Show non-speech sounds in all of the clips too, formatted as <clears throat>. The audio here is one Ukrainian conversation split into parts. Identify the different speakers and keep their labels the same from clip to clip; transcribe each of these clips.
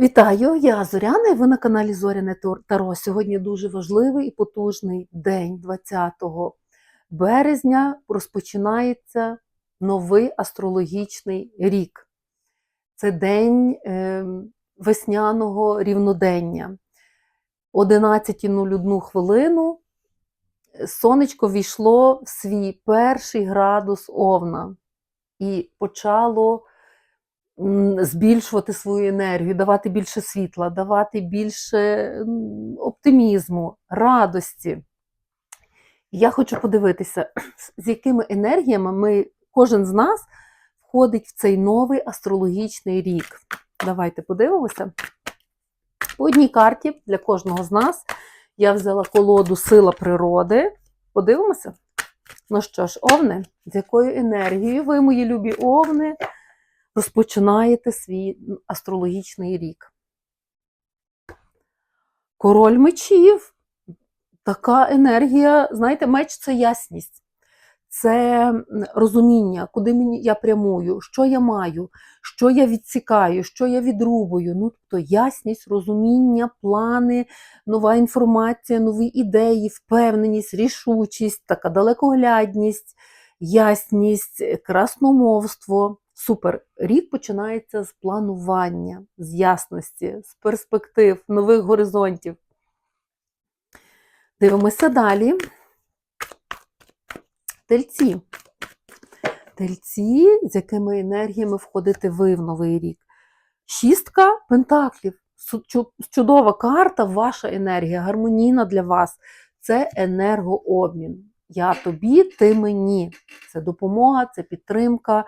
Speaker 1: Вітаю, я Зоряна і ви на каналі Зоряне Таро. Сьогодні дуже важливий і потужний день 20 березня розпочинається новий астрологічний рік. Це день е, весняного рівнодення. 11.01 хвилину сонечко війшло в свій перший градус Овна і почало збільшувати свою енергію, давати більше світла, давати більше оптимізму, радості. Я хочу подивитися, з якими енергіями ми, кожен з нас входить в цей новий астрологічний рік. Давайте подивимося. По одній карті для кожного з нас я взяла колоду Сила природи. Подивимося. Ну що ж, овни, з якою енергією ви, мої любі овни, розпочинаєте свій астрологічний рік. Король мечів. Така енергія, знаєте, меч це ясність, це розуміння, куди мені я прямую, що я маю, що я відсікаю, що я відрубую. Ну, тобто ясність, розуміння, плани, нова інформація, нові ідеї, впевненість, рішучість, така далекоглядність, ясність, красномовство. Супер. Рік починається з планування, з ясності, з перспектив, нових горизонтів. Дивимося далі. Тельці. Тельці, з якими енергіями входите ви в новий рік. Шістка пентаклів. Чудова карта, ваша енергія, гармонійна для вас. Це енергообмін. Я тобі, ти мені. Це допомога, це підтримка,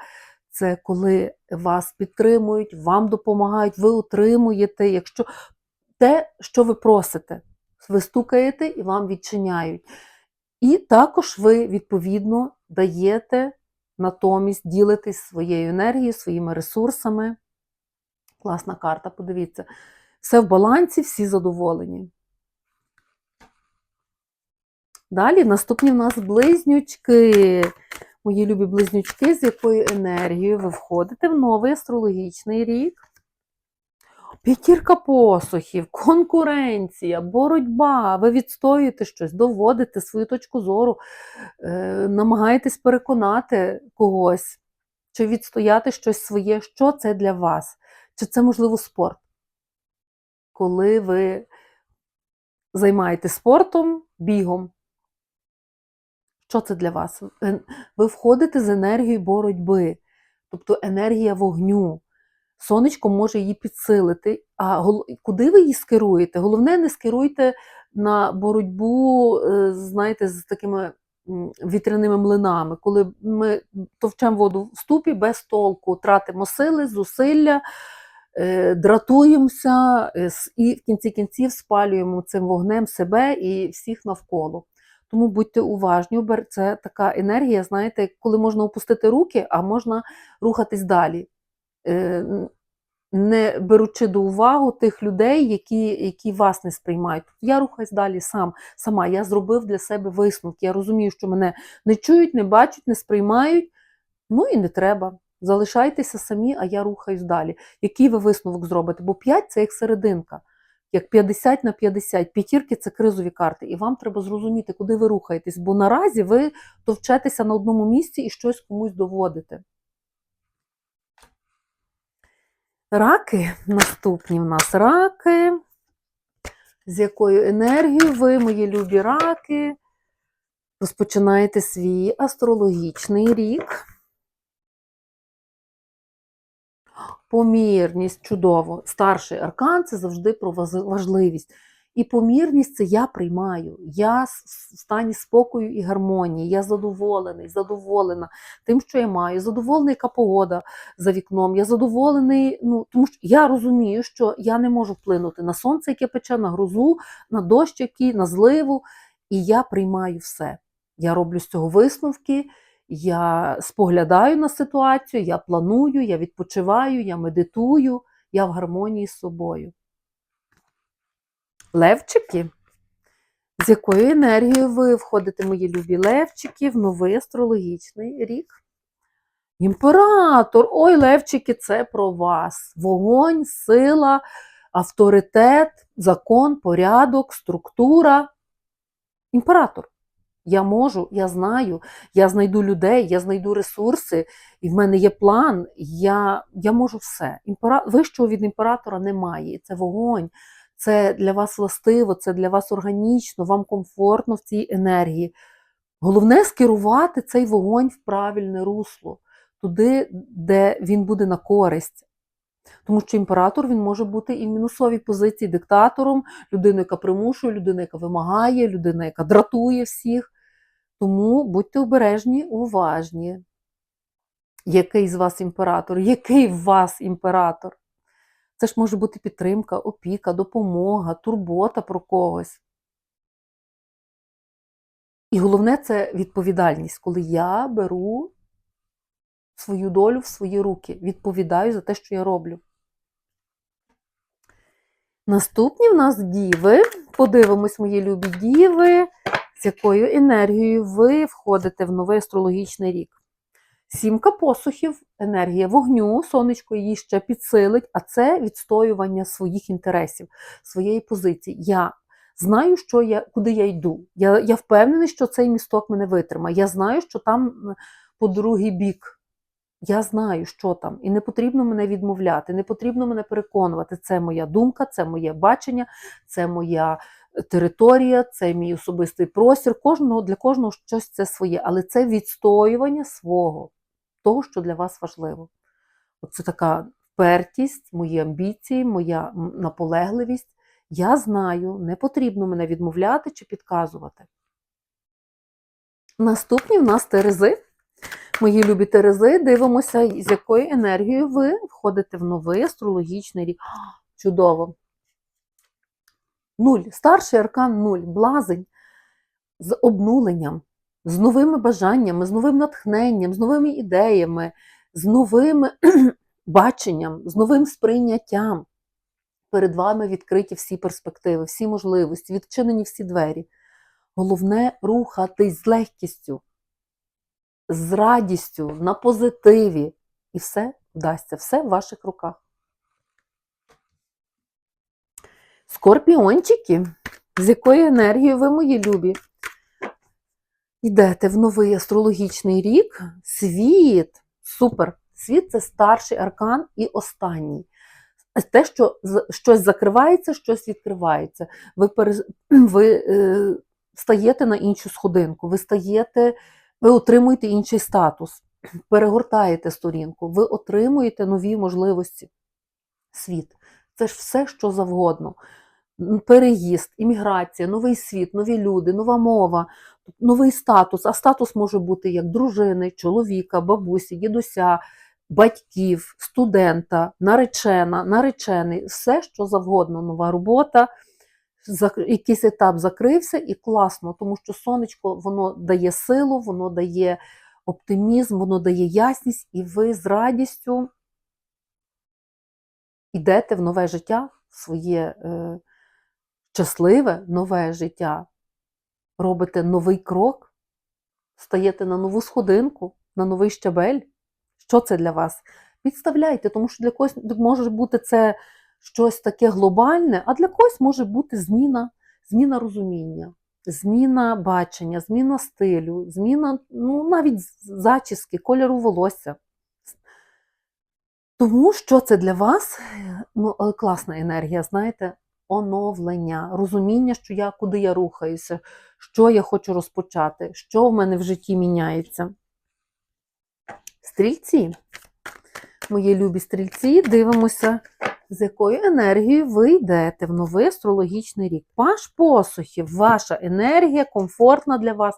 Speaker 1: це коли вас підтримують, вам допомагають, ви отримуєте. Якщо те, що ви просите, ви стукаєте і вам відчиняють. І також ви, відповідно, даєте натомість ділитесь своєю енергією, своїми ресурсами. Класна карта, подивіться. Все в балансі, всі задоволені. Далі наступні в нас близнючки. Мої любі близнючки, з якою енергією ви входите в новий астрологічний рік. П'ятірка посухів, конкуренція, боротьба. Ви відстоюєте щось, доводите свою точку зору, е, намагаєтесь переконати когось, чи відстояти щось своє. Що це для вас? Чи це, можливо, спорт? Коли ви займаєтесь спортом, бігом. Що це для вас? Ви входите з енергією боротьби, тобто енергія вогню. Сонечко може її підсилити. А куди ви її скеруєте? Головне, не скеруйте на боротьбу, е, знаєте, з такими вітряними млинами, коли ми товчемо воду в ступі без толку, тратимо сили, зусилля, е, дратуємося е, і в кінці кінців спалюємо цим вогнем себе і всіх навколо. Тому будьте уважні, це така енергія, знаєте, коли можна опустити руки, а можна рухатись далі е, не беручи до уваги тих людей, які, які вас не сприймають. Я рухаюсь далі сам, сама. Я зробив для себе висновки. Я розумію, що мене не чують, не бачать, не сприймають. Ну і не треба. Залишайтеся самі, а я рухаюсь далі. Який ви висновок зробите? Бо 5 це як серединка, як 50 на 50. П'ятірки це кризові карти. І вам треба зрозуміти, куди ви рухаєтесь, бо наразі ви товчетеся на одному місці і щось комусь доводите. Раки, наступні в нас раки. З якою енергією ви, мої любі раки, розпочинаєте свій астрологічний рік. Помірність, чудово. Старший аркан це завжди про важливість. І помірність це я приймаю. Я в стані спокою і гармонії. Я задоволений, задоволена тим, що я маю. Задоволений, яка погода за вікном. Я задоволений, ну тому що я розумію, що я не можу вплинути на сонце, яке пече, на грозу, на дощ, який, на зливу. І я приймаю все. Я роблю з цього висновки. Я споглядаю на ситуацію, я планую, я відпочиваю, я медитую, я в гармонії з собою. Левчики, з якою енергією ви входите, мої любі левчики, в новий астрологічний рік? Імператор! Ой, левчики, це про вас. Вогонь, сила, авторитет, закон, порядок, структура. Імператор. Я можу, я знаю, я знайду людей, я знайду ресурси, і в мене є план, я, я можу все. Імпера... Вищого від імператора немає. І Це вогонь, це для вас властиво, це для вас органічно, вам комфортно в цій енергії. Головне скерувати цей вогонь в правильне русло, туди, де він буде на користь. Тому що імператор він може бути і в мінусовій позиції диктатором, людиною, яка примушує, людиною, яка вимагає, людина, яка дратує всіх. Тому будьте обережні, уважні. Який з вас імператор? Який в вас імператор? Це ж може бути підтримка, опіка, допомога, турбота про когось. І головне це відповідальність, коли я беру свою долю в свої руки, відповідаю за те, що я роблю. Наступні в нас діви. Подивимось, мої любі діви, з якою енергією ви входите в новий астрологічний рік. Сімка посухів, енергія вогню, сонечко її ще підсилить, а це відстоювання своїх інтересів, своєї позиції. Я знаю, що я, куди я йду. Я, я впевнений, що цей місток мене витримає. Я знаю, що там по другий бік. Я знаю, що там, і не потрібно мене відмовляти, не потрібно мене переконувати. Це моя думка, це моє бачення, це моя територія, це мій особистий простір. Кожного для кожного щось це своє, але це відстоювання свого, того, що для вас важливо. Це така впертість, мої амбіції, моя наполегливість. Я знаю, не потрібно мене відмовляти чи підказувати. Наступні в нас терези. Мої любі Терези, дивимося, з якою енергією ви входите в новий астрологічний рік. Чудово! Нуль. Старший аркан нуль. Блазень з обнуленням, з новими бажаннями, з новим натхненням, з новими ідеями, з новим <clears throat> баченням, з новим сприйняттям. Перед вами відкриті всі перспективи, всі можливості, відчинені всі двері. Головне рухатись з легкістю з радістю, на позитиві. І все вдасться, все в ваших руках. Скорпіончики, з якою енергією ви, мої любі, йдете в новий астрологічний рік. Світ, супер! Світ це старший аркан і останній. Те, що щось закривається, щось відкривається. Ви, <clears throat> ви е, стаєте на іншу сходинку, ви стаєте ви отримуєте інший статус, перегортаєте сторінку, ви отримуєте нові можливості. Світ. Це ж все, що завгодно. Переїзд, імміграція, новий світ, нові люди, нова мова, новий статус. А статус може бути як дружини, чоловіка, бабусі, дідуся, батьків, студента, наречена, наречений, все, що завгодно, нова робота якийсь етап закрився і класно, тому що сонечко воно дає силу, воно дає оптимізм, воно дає ясність, і ви з радістю йдете в нове життя, в своє е, щасливе нове життя, робите новий крок, стаєте на нову сходинку, на новий щабель. Що це для вас? Підставляйте, тому що для когось може бути це щось таке глобальне, а для когось може бути зміна, зміна розуміння, зміна бачення, зміна стилю, зміна ну, навіть зачіски, кольору волосся. Тому що це для вас ну, е, класна енергія, знаєте, оновлення, розуміння, що я, куди я рухаюся, що я хочу розпочати, що в мене в житті міняється. Стрільці, мої любі стрільці, дивимося, з якою енергією ви йдете в новий астрологічний рік. Паш посухів, ваша енергія комфортна для вас.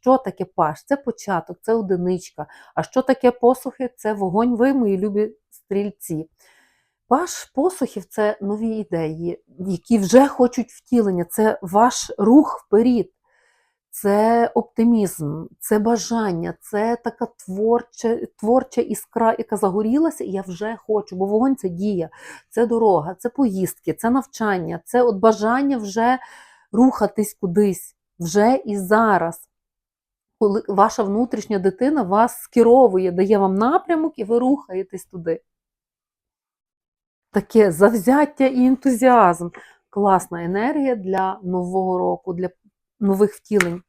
Speaker 1: Що таке паш? Це початок, це одиничка. А що таке посухи? Це вогонь, ви, мої любі стрільці. Паш посухів це нові ідеї, які вже хочуть втілення. Це ваш рух вперед. Це оптимізм, це бажання, це така творча, творча іскра, яка загорілася, і я вже хочу, бо вогонь це дія, це дорога, це поїздки, це навчання, це от бажання вже рухатись кудись, вже і зараз. Коли ваша внутрішня дитина вас скеровує, дає вам напрямок, і ви рухаєтесь туди. таке завзяття і ентузіазм. Класна енергія для нового року, для нових втілень.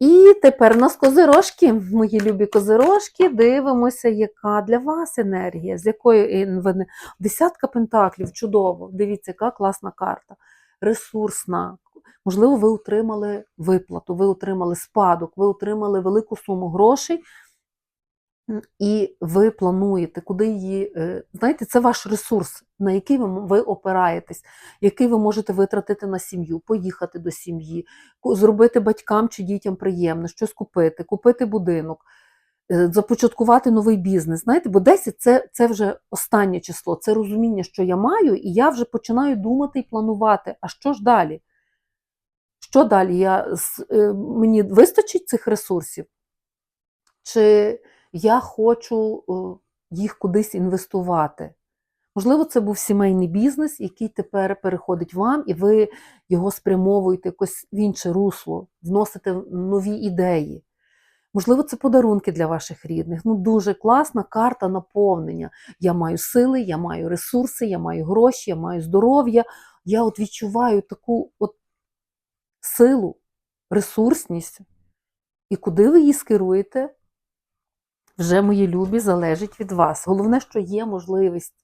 Speaker 1: І тепер у нас козирожки, мої любі козирожки, дивимося, яка для вас енергія, з якої ви десятка пентаклів, чудово. Дивіться, яка класна карта, ресурсна. Можливо, ви отримали виплату, ви отримали спадок, ви отримали велику суму грошей, і ви плануєте, куди її. е, Знаєте, це ваш ресурс, на який ви, опираєтесь, який ви можете витратити на сім'ю, поїхати до сім'ї, зробити батькам чи дітям приємно, щось купити, купити будинок, е, започаткувати новий бізнес. Знаєте, бо 10 це, це вже останнє число, це розуміння, що я маю, і я вже починаю думати і планувати. А що ж далі? Що далі? Я, е, мені вистачить цих ресурсів? Чи я хочу е, їх кудись інвестувати? Можливо, це був сімейний бізнес, який тепер переходить вам, і ви його спрямовуєте якось в інше русло, вносите нові ідеї. Можливо, це подарунки для ваших рідних. Ну, дуже класна карта наповнення. Я маю сили, я маю ресурси, я маю гроші, я маю здоров'я. Я от відчуваю таку от силу, ресурсність. І куди ви її скеруєте, вже мої любі, залежить від вас. Головне, що є можливість.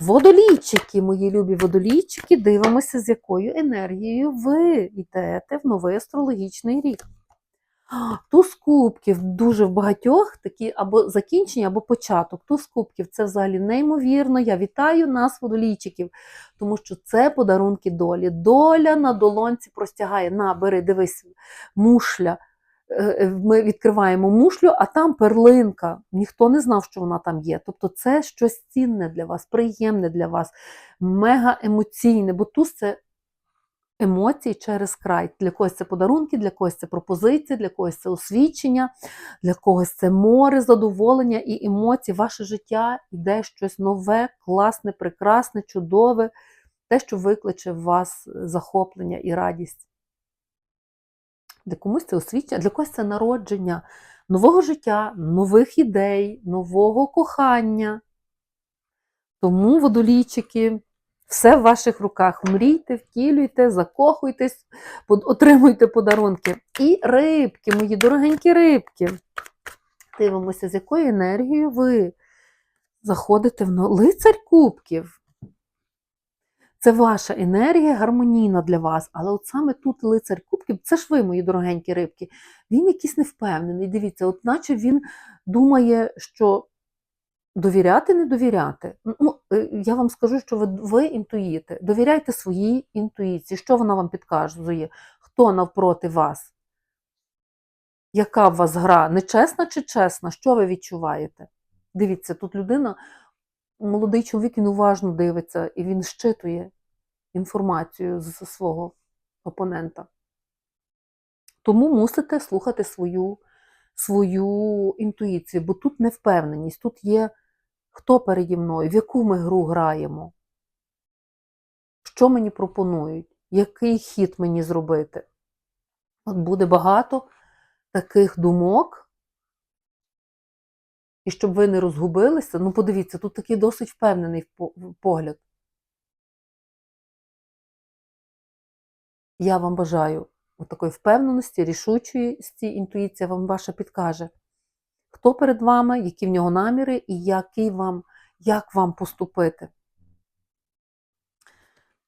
Speaker 1: Водолійчики, мої любі водолійчики, дивимося, з якою енергією ви йдете в новий астрологічний рік. Туз кубків дуже в багатьох такі або закінчення, або початок. Туз кубків це взагалі неймовірно. Я вітаю нас, водолійчиків, тому що це подарунки долі. Доля на долонці простягає. На, бери, дивись, мушля. Е, е, Ми відкриваємо мушлю, а там перлинка. Ніхто не знав, що вона там є. Тобто це щось цінне для вас, приємне для вас, мега емоційне, бо туз це емоції через край. Для когось це подарунки, для когось це пропозиції, для когось це освічення, для когось це море, задоволення і емоції. Ваше життя йде щось нове, класне, прекрасне, чудове, те, що викличе в вас захоплення і радість. Для комусь це освічення, для когось це народження нового життя, нових ідей, нового кохання. Тому, водолійчики, все в ваших руках. Мрійте, втілюйте, закохуйтесь, отримуйте подарунки. І рибки, мої дорогенькі рибки. Дивимося, з якою енергією ви заходите в но- лицар кубків. Це ваша енергія гармонійна для вас, але от саме тут лицар кубків, це ж ви, мої дорогенькі рибки, він якийсь невпевнений. Дивіться, от наче він думає, що довіряти, не довіряти. Ну, е, я вам скажу, що ви, ви інтуїте. Довіряйте своїй інтуїції. Що вона вам підказує? Хто навпроти вас? Яка в вас гра? Нечесна чи чесна? Що ви відчуваєте? Дивіться, тут людина, молодий чоловік, він уважно дивиться і він щитує інформацію з свого опонента. Тому мусите слухати свою, свою інтуїцію, бо тут невпевненість, тут є хто переді мною, в яку ми гру граємо, що мені пропонують, який хід мені зробити. От буде багато таких думок. І щоб ви не розгубилися, ну подивіться, тут такий досить впевнений погляд. Я вам бажаю такої впевненості, рішучості, інтуїція вам ваша підкаже, хто перед вами, які в нього наміри і який вам, як вам поступити.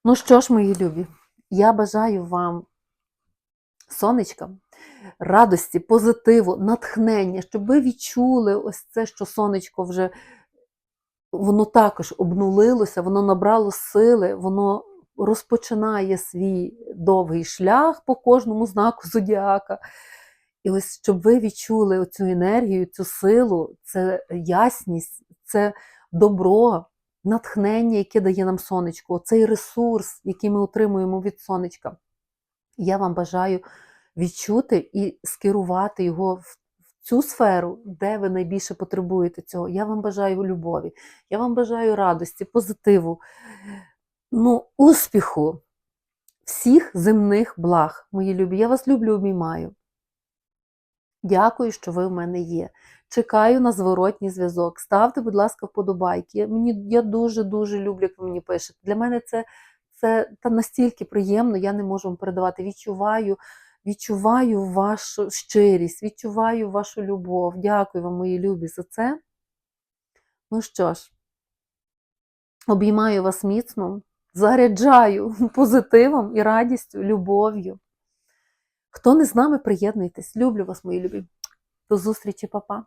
Speaker 1: Ну що ж, мої любі, я бажаю вам сонечка, радості, позитиву, натхнення, щоб ви відчули ось це, що сонечко вже воно також обнулилося, воно набрало сили, воно розпочинає свій довгий шлях по кожному знаку зодіака. І ось щоб ви відчули оцю енергію, цю силу, це ясність, це добро, натхнення, яке дає нам сонечко, цей ресурс, який ми отримуємо від сонечка. Я вам бажаю відчути і скерувати його в цю сферу, де ви найбільше потребуєте цього. Я вам бажаю любові, я вам бажаю радості, позитиву, ну, успіху, всіх земних благ, мої любі. Я вас люблю, обіймаю. Дякую, що ви в мене є. Чекаю на зворотній зв'язок. Ставте, будь ласка, вподобайки. Мені, я дуже-дуже люблю, як ви мені пишете. Для мене це, це та настільки приємно, я не можу вам передавати. Відчуваю, відчуваю вашу щирість, відчуваю вашу любов. Дякую вам, мої любі, за це. Ну що ж, обіймаю вас міцно, заряджаю <laughs> позитивом і радістю, любов'ю. Хто не з нами, приєднуйтесь. Люблю вас, мої любі. До зустрічі, папа.